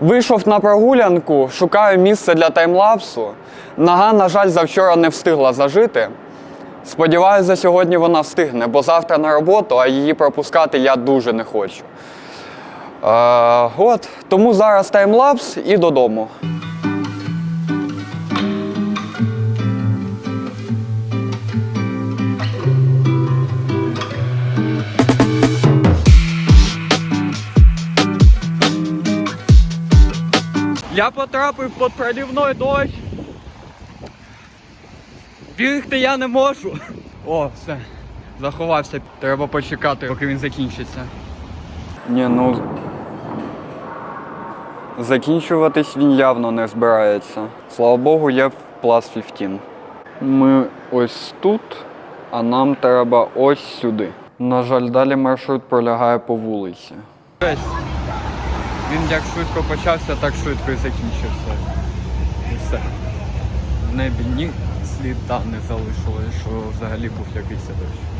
Вийшов на прогулянку, шукаю місце для таймлапсу. Нога, на жаль, завчора не встигла зажити. Сподіваюся, сьогодні вона встигне, бо завтра на роботу, а її пропускати я дуже не хочу. Е, от, тому зараз таймлапс і додому. Я потрапив під проливной дощ. Бігти я не можу. О, все. Заховався. Треба почекати, поки він закінчиться. Ні, ну. Закінчуватись він явно не збирається. Слава Богу, є в Plus 15. Ми ось тут, а нам треба ось сюди. На жаль, далі маршрут пролягає по вулиці. Він як швидко почався, так швидко і закінчився. І все. В небі ні сліда не залишилось, що взагалі був якийсь дощ.